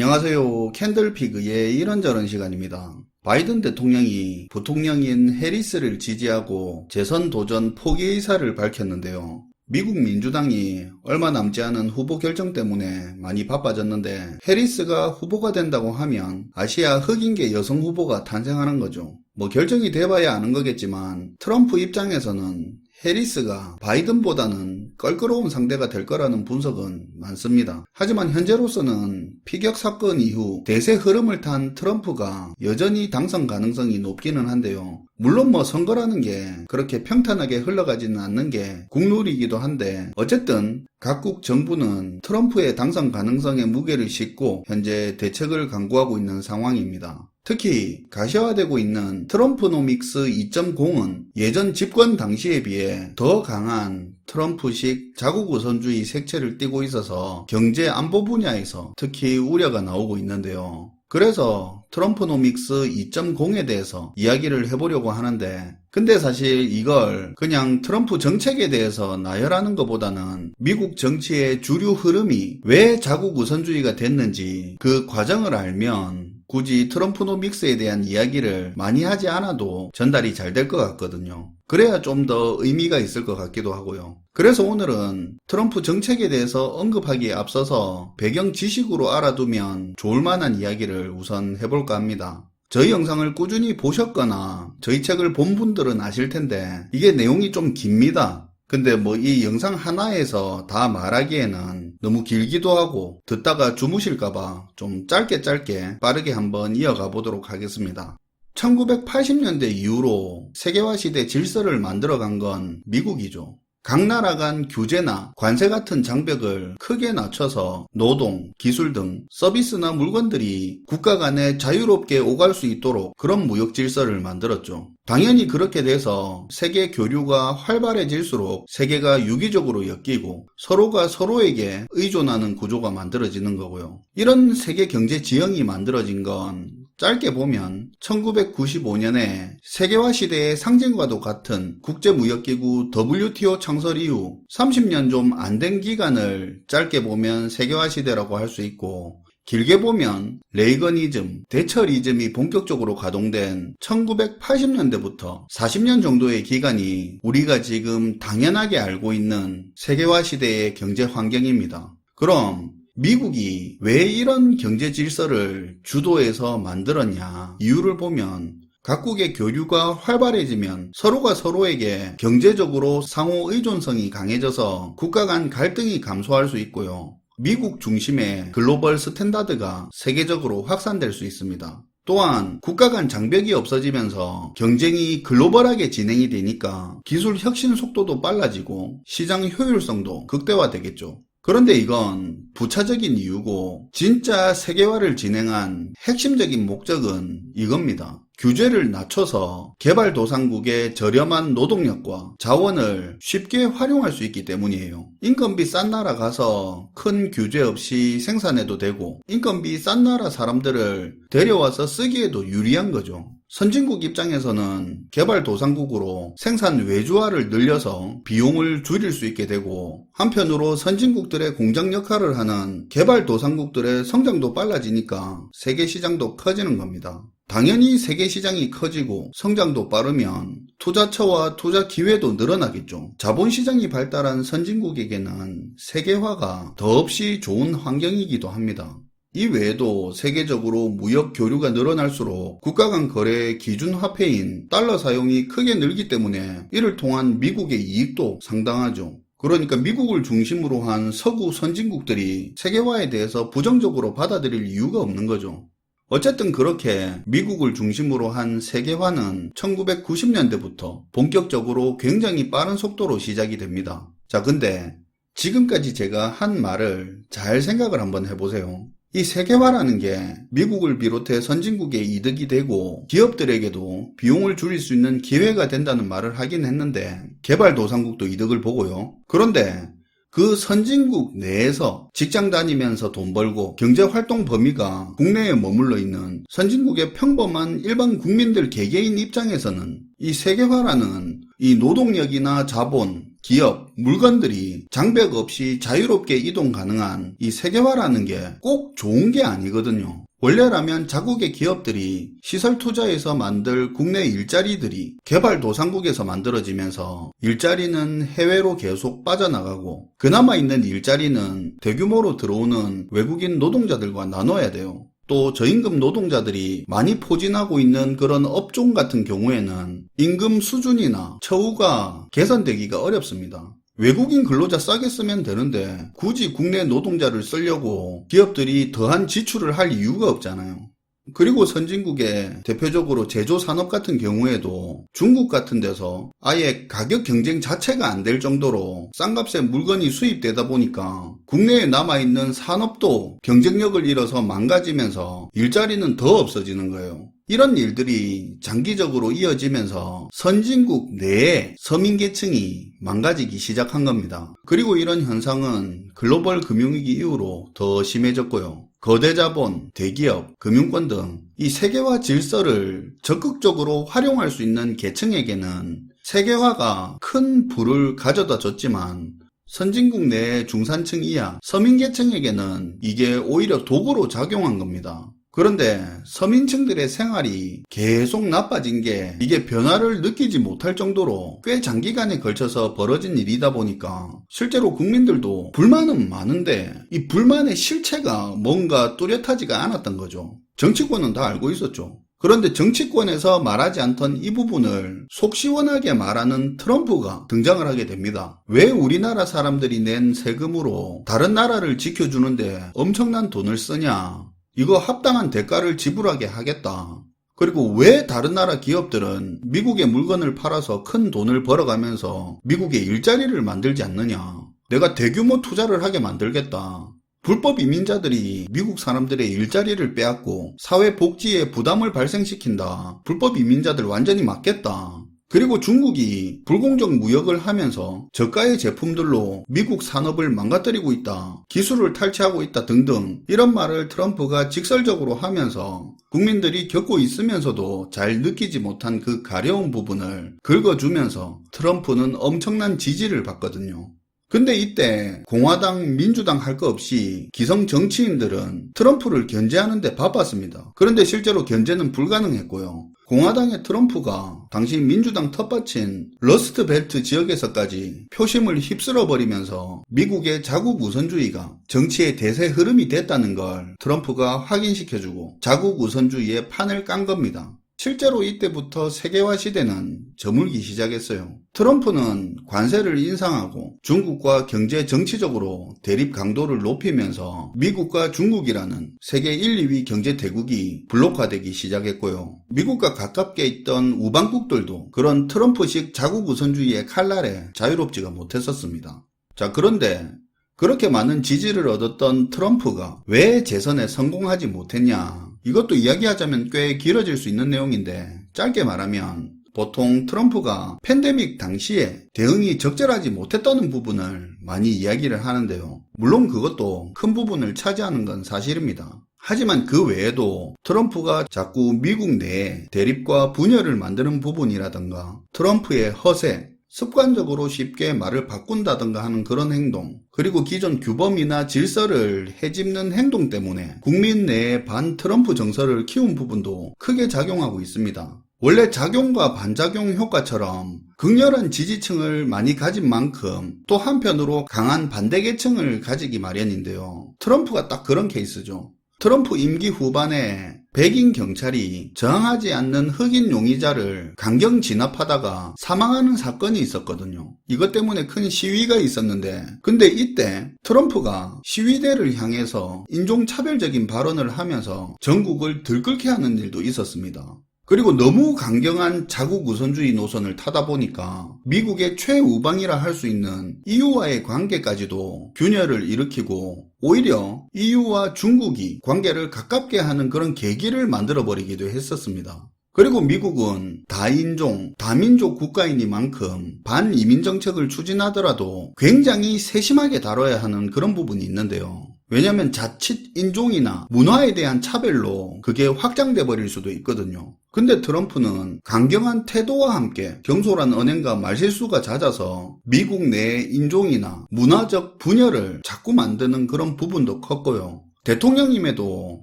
안녕하세요. 캔들피그의 이런저런 시간입니다. 바이든 대통령이 부통령인 해리스를 지지하고 재선 도전 포기 의사를 밝혔는데요. 미국 민주당이 얼마 남지 않은 후보 결정 때문에 많이 바빠졌는데 해리스가 후보가 된다고 하면 아시아 흑인계 여성 후보가 탄생하는 거죠. 뭐 결정이 돼봐야 아는 거겠지만 트럼프 입장에서는 해리스가 바이든보다는 껄끄러운 상대가 될 거라는 분석은 많습니다. 하지만 현재로서는 피격 사건 이후 대세 흐름을 탄 트럼프가 여전히 당선 가능성이 높기는 한데요. 물론 뭐 선거라는 게 그렇게 평탄하게 흘러가지는 않는 게 국룰이기도 한데 어쨌든 각국 정부는 트럼프의 당선 가능성에 무게를 싣고 현재 대책을 강구하고 있는 상황입니다. 특히 가시화되고 있는 트럼프노믹스 2.0은 예전 집권 당시에 비해 더 강한 트럼프식 자국 우선주의 색채를 띠고 있어서 경제 안보 분야에서 특히 우려가 나오고 있는데요. 그래서 트럼프노믹스 2.0에 대해서 이야기를 해보려고 하는데 근데 사실 이걸 그냥 트럼프 정책에 대해서 나열하는 것보다는 미국 정치의 주류 흐름이 왜 자국 우선주의가 됐는지 그 과정을 알면 굳이 트럼프노믹스에 대한 이야기를 많이 하지 않아도 전달이 잘 될 것 같거든요. 그래야 좀 더 의미가 있을 것 같기도 하고요. 그래서 오늘은 트럼프 정책에 대해서 언급하기에 앞서서 배경 지식으로 알아두면 좋을 만한 이야기를 우선 해볼까 합니다. 저희 영상을 꾸준히 보셨거나 저희 책을 본 분들은 아실 텐데 이게 내용이 좀 깁니다. 근데 뭐 이 영상 하나에서 다 말하기에는 너무 길기도 하고 듣다가 주무실까봐 좀 짧게 짧게 빠르게 한번 이어가 보도록 하겠습니다. 1980년대 이후로 세계화 시대 질서를 만들어간 건 미국이죠. 각 나라 간 규제나 관세 같은 장벽을 크게 낮춰서 노동, 기술 등 서비스나 물건들이 국가 간에 자유롭게 오갈 수 있도록 그런 무역 질서를 만들었죠. 당연히 그렇게 돼서 세계 교류가 활발해질수록 세계가 유기적으로 엮이고 서로가 서로에게 의존하는 구조가 만들어지는 거고요. 이런 세계 경제 지형이 만들어진 건 짧게 보면 1995년에 세계화 시대의 상징과도 같은 국제무역기구 WTO 창설 이후 30년 좀 안 된 기간을 짧게 보면 세계화 시대라고 할 수 있고 길게 보면 레이거니즘, 대처리즘이 본격적으로 가동된 1980년대부터 40년 정도의 기간이 우리가 지금 당연하게 알고 있는 세계화 시대의 경제 환경입니다. 그럼 미국이 왜 이런 경제 질서를 주도해서 만들었냐 이유를 보면 각국의 교류가 활발해지면 서로가 서로에게 경제적으로 상호 의존성이 강해져서 국가 간 갈등이 감소할 수 있고요. 미국 중심의 글로벌 스탠다드가 세계적으로 확산될 수 있습니다. 또한 국가 간 장벽이 없어지면서 경쟁이 글로벌하게 진행이 되니까 기술 혁신 속도도 빨라지고 시장 효율성도 극대화되겠죠. 그런데 이건 부차적인 이유고 진짜 세계화를 진행한 핵심적인 목적은 이겁니다. 규제를 낮춰서 개발도상국의 저렴한 노동력과 자원을 쉽게 활용할 수 있기 때문이에요. 인건비 싼 나라 가서 큰 규제 없이 생산해도 되고 인건비 싼 나라 사람들을 데려와서 쓰기에도 유리한 거죠. 선진국 입장에서는 개발 도상국으로 생산 외주화를 늘려서 비용을 줄일 수 있게 되고 한편으로 선진국들의 공장 역할을 하는 개발 도상국들의 성장도 빨라지니까 세계 시장도 커지는 겁니다. 당연히 세계 시장이 커지고 성장도 빠르면 투자처와 투자 기회도 늘어나겠죠. 자본 시장이 발달한 선진국에게는 세계화가 더없이 좋은 환경이기도 합니다. 이 외에도 세계적으로 무역 교류가 늘어날수록 국가 간 거래의 기준 화폐인 달러 사용이 크게 늘기 때문에 이를 통한 미국의 이익도 상당하죠. 그러니까 미국을 중심으로 한 서구 선진국들이 세계화에 대해서 부정적으로 받아들일 이유가 없는 거죠. 어쨌든 그렇게 미국을 중심으로 한 세계화는 1990년대부터 본격적으로 굉장히 빠른 속도로 시작이 됩니다. 자, 근데 지금까지 제가 한 말을 잘 생각을 한번 해보세요. 이 세계화라는 게 미국을 비롯해 선진국의 이득이 되고 기업들에게도 비용을 줄일 수 있는 기회가 된다는 말을 하긴 했는데 개발도상국도 이득을 보고요. 그런데 그 선진국 내에서 직장 다니면서 돈 벌고 경제 활동 범위가 국내에 머물러 있는 선진국의 평범한 일반 국민들 개개인 입장에서는 이 세계화라는 이 노동력이나 자본 기업, 물건들이 장벽 없이 자유롭게 이동 가능한 이 세계화라는 게 꼭 좋은 게 아니거든요. 원래라면 자국의 기업들이 시설 투자에서 만들 국내 일자리들이 개발도상국에서 만들어지면서 일자리는 해외로 계속 빠져나가고 그나마 있는 일자리는 대규모로 들어오는 외국인 노동자들과 나눠야 돼요. 또 저임금 노동자들이 많이 포진하고 있는 그런 업종 같은 경우에는 임금 수준이나 처우가 개선되기가 어렵습니다. 외국인 근로자 싸게 쓰면 되는데 굳이 국내 노동자를 쓰려고 기업들이 더한 지출을 할 이유가 없잖아요. 그리고 선진국의 대표적으로 제조 산업 같은 경우에도 중국 같은 데서 아예 가격 경쟁 자체가 안 될 정도로 싼 값에 물건이 수입되다 보니까 국내에 남아있는 산업도 경쟁력을 잃어서 망가지면서 일자리는 더 없어지는 거예요. 이런 일들이 장기적으로 이어지면서 선진국 내에 서민계층이 망가지기 시작한 겁니다. 그리고 이런 현상은 글로벌 금융위기 이후로 더 심해졌고요. 거대 자본, 대기업, 금융권 등 이 세계화 질서를 적극적으로 활용할 수 있는 계층에게는 세계화가 큰 부를 가져다 줬지만 선진국 내 중산층 이하 서민계층에게는 이게 오히려 도구로 작용한 겁니다. 그런데 서민층들의 생활이 계속 나빠진 게 이게 변화를 느끼지 못할 정도로 꽤 장기간에 걸쳐서 벌어진 일이다 보니까 실제로 국민들도 불만은 많은데 이 불만의 실체가 뭔가 뚜렷하지가 않았던 거죠. 정치권은 다 알고 있었죠. 그런데 정치권에서 말하지 않던 이 부분을 속 시원하게 말하는 트럼프가 등장을 하게 됩니다. 왜 우리나라 사람들이 낸 세금으로 다른 나라를 지켜주는데 엄청난 돈을 쓰냐? 이거 합당한 대가를 지불하게 하겠다. 그리고 왜 다른 나라 기업들은 미국의 물건을 팔아서 큰 돈을 벌어가면서 미국의 일자리를 만들지 않느냐? 내가 대규모 투자를 하게 만들겠다. 불법 이민자들이 미국 사람들의 일자리를 빼앗고 사회 복지에 부담을 발생시킨다. 불법 이민자들 완전히 막겠다. 그리고 중국이 불공정 무역을 하면서 저가의 제품들로 미국 산업을 망가뜨리고 있다. 기술을 탈취하고 있다 등등 이런 말을 트럼프가 직설적으로 하면서 국민들이 겪고 있으면서도 잘 느끼지 못한 그 가려운 부분을 긁어주면서 트럼프는 엄청난 지지를 받거든요. 근데 이때 공화당, 민주당 할 거 없이 기성 정치인들은 트럼프를 견제하는데 바빴습니다. 그런데 실제로 견제는 불가능했고요. 공화당의 트럼프가 당시 민주당 텃밭인 러스트 벨트 지역에서까지 표심을 휩쓸어 버리면서 미국의 자국 우선주의가 정치의 대세 흐름이 됐다는 걸 트럼프가 확인시켜주고 자국 우선주의의 판을 깐 겁니다. 실제로 이때부터 세계화 시대는 저물기 시작했어요. 트럼프는 관세를 인상하고 중국과 경제 정치적으로 대립 강도를 높이면서 미국과 중국이라는 세계 1, 2위 경제 대국이 블록화되기 시작했고요. 미국과 가깝게 있던 우방국들도 그런 트럼프식 자국 우선주의의 칼날에 자유롭지가 못했었습니다. 자, 그런데 그렇게 많은 지지를 얻었던 트럼프가 왜 재선에 성공하지 못했냐? 이것도 이야기하자면 꽤 길어질 수 있는 내용인데 짧게 말하면 보통 트럼프가 팬데믹 당시에 대응이 적절하지 못했다는 부분을 많이 이야기를 하는데요. 물론 그것도 큰 부분을 차지하는 건 사실입니다. 하지만 그 외에도 트럼프가 자꾸 미국 내에 대립과 분열을 만드는 부분이라든가 트럼프의 허세, 습관적으로 쉽게 말을 바꾼다든가 하는 그런 행동, 그리고 기존 규범이나 질서를 해집는 행동 때문에 국민 내에 반 트럼프 정서를 키운 부분도 크게 작용하고 있습니다. 원래 작용과 반작용 효과처럼 극렬한 지지층을 많이 가진 만큼 또 한편으로 강한 반대계층을 가지기 마련인데요. 트럼프가 딱 그런 케이스죠. 트럼프 임기 후반에 백인 경찰이 저항하지 않는 흑인 용의자를 강경 진압하다가 사망하는 사건이 있었거든요. 이것 때문에 큰 시위가 있었는데, 근데 이때 트럼프가 시위대를 향해서 인종차별적인 발언을 하면서 전국을 들끓게 하는 일도 있었습니다. 그리고 너무 강경한 자국 우선주의 노선을 타다 보니까 미국의 최우방이라 할 수 있는 EU와의 관계까지도 균열을 일으키고 오히려 EU와 중국이 관계를 가깝게 하는 그런 계기를 만들어 버리기도 했었습니다. 그리고 미국은 다인종, 다민족 국가이니만큼 반이민 정책을 추진하더라도 굉장히 세심하게 다뤄야 하는 그런 부분이 있는데요. 왜냐하면 자칫 인종이나 문화에 대한 차별로 그게 확장돼 버릴 수도 있거든요. 근데 트럼프는 강경한 태도와 함께 경솔한 언행과 말실수가 잦아서 미국 내 인종이나 문화적 분열을 자꾸 만드는 그런 부분도 컸고요. 대통령임에도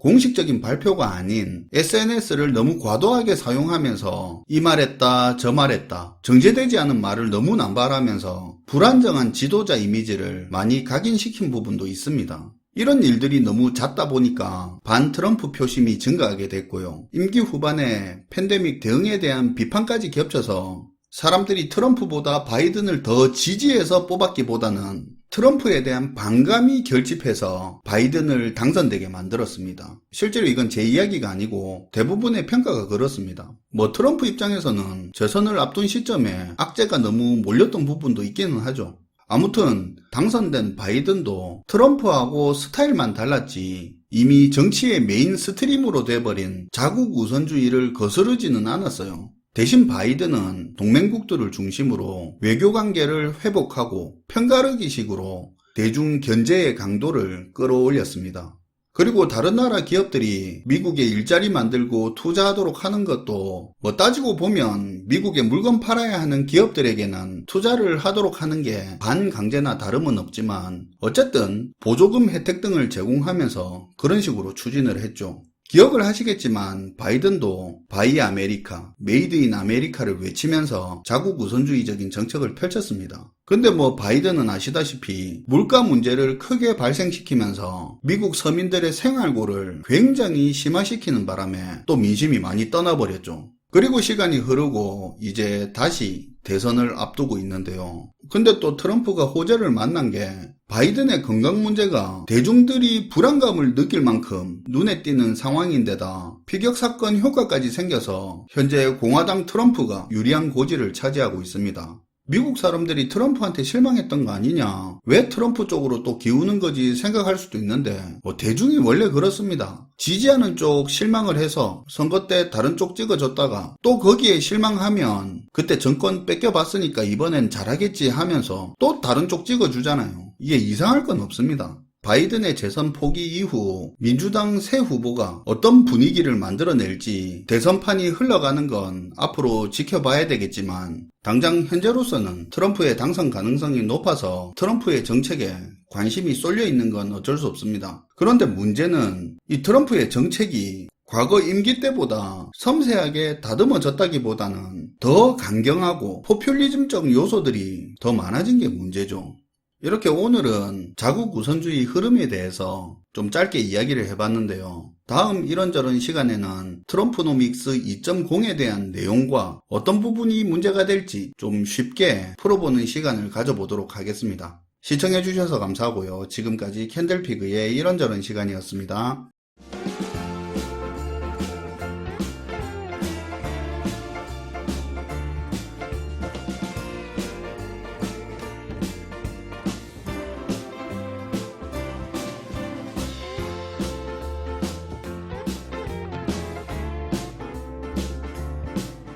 공식적인 발표가 아닌 SNS를 너무 과도하게 사용하면서 이 말했다 저 말했다 정제되지 않은 말을 너무 남발하면서 불안정한 지도자 이미지를 많이 각인시킨 부분도 있습니다. 이런 일들이 너무 잦다 보니까 반 트럼프 표심이 증가하게 됐고요. 임기 후반에 팬데믹 대응에 대한 비판까지 겹쳐서 사람들이 트럼프보다 바이든을 더 지지해서 뽑았기보다는 트럼프에 대한 반감이 결집해서 바이든을 당선되게 만들었습니다. 실제로 이건 제 이야기가 아니고 대부분의 평가가 그렇습니다. 뭐 트럼프 입장에서는 재선을 앞둔 시점에 악재가 너무 몰렸던 부분도 있기는 하죠. 아무튼 당선된 바이든도 트럼프하고 스타일만 달랐지 이미 정치의 메인 스트림으로 돼버린 자국 우선주의를 거스르지는 않았어요. 대신 바이든은 동맹국들을 중심으로 외교 관계를 회복하고 편가르기식으로 대중 견제의 강도를 끌어올렸습니다. 그리고 다른 나라 기업들이 미국에 일자리 만들고 투자하도록 하는 것도 뭐 따지고 보면 미국에 물건 팔아야 하는 기업들에게는 투자를 하도록 하는 게 반강제나 다름은 없지만 어쨌든 보조금 혜택 등을 제공하면서 그런 식으로 추진을 했죠. 기억을 하시겠지만 바이든도 바이 아메리카, 메이드 인 아메리카를 외치면서 자국 우선주의적인 정책을 펼쳤습니다. 근데 뭐 바이든은 아시다시피 물가 문제를 크게 발생시키면서 미국 서민들의 생활고를 굉장히 심화시키는 바람에 또 민심이 많이 떠나버렸죠. 그리고 시간이 흐르고 이제 다시 대선을 앞두고 있는데요. 근데 또 트럼프가 호재를 만난 게 바이든의 건강 문제가 대중들이 불안감을 느낄 만큼 눈에 띄는 상황인데다 피격 사건 효과까지 생겨서 현재 공화당 트럼프가 유리한 고지를 차지하고 있습니다. 미국 사람들이 트럼프한테 실망했던 거 아니냐. 왜 트럼프 쪽으로 또 기우는 거지 생각할 수도 있는데, 뭐 대중이 원래 그렇습니다. 지지하는 쪽 실망을 해서 선거 때 다른 쪽 찍어줬다가 또 거기에 실망하면 그때 정권 뺏겨봤으니까 이번엔 잘하겠지 하면서 또 다른 쪽 찍어주잖아요. 이게 이상할 건 없습니다. 바이든의 재선 포기 이후 민주당 새 후보가 어떤 분위기를 만들어낼지 대선판이 흘러가는 건 앞으로 지켜봐야 되겠지만 당장 현재로서는 트럼프의 당선 가능성이 높아서 트럼프의 정책에 관심이 쏠려 있는 건 어쩔 수 없습니다. 그런데 문제는 이 트럼프의 정책이 과거 임기 때보다 섬세하게 다듬어졌다기보다는 더 강경하고 포퓰리즘적 요소들이 더 많아진 게 문제죠. 이렇게 오늘은 자국 우선주의 흐름에 대해서 좀 짧게 이야기를 해봤는데요. 다음 이런저런 시간에는 트럼프노믹스 2.0에 대한 내용과 어떤 부분이 문제가 될지 좀 쉽게 풀어보는 시간을 가져보도록 하겠습니다. 시청해주셔서 감사하고요. 지금까지 캔들피그의 이런저런 시간이었습니다.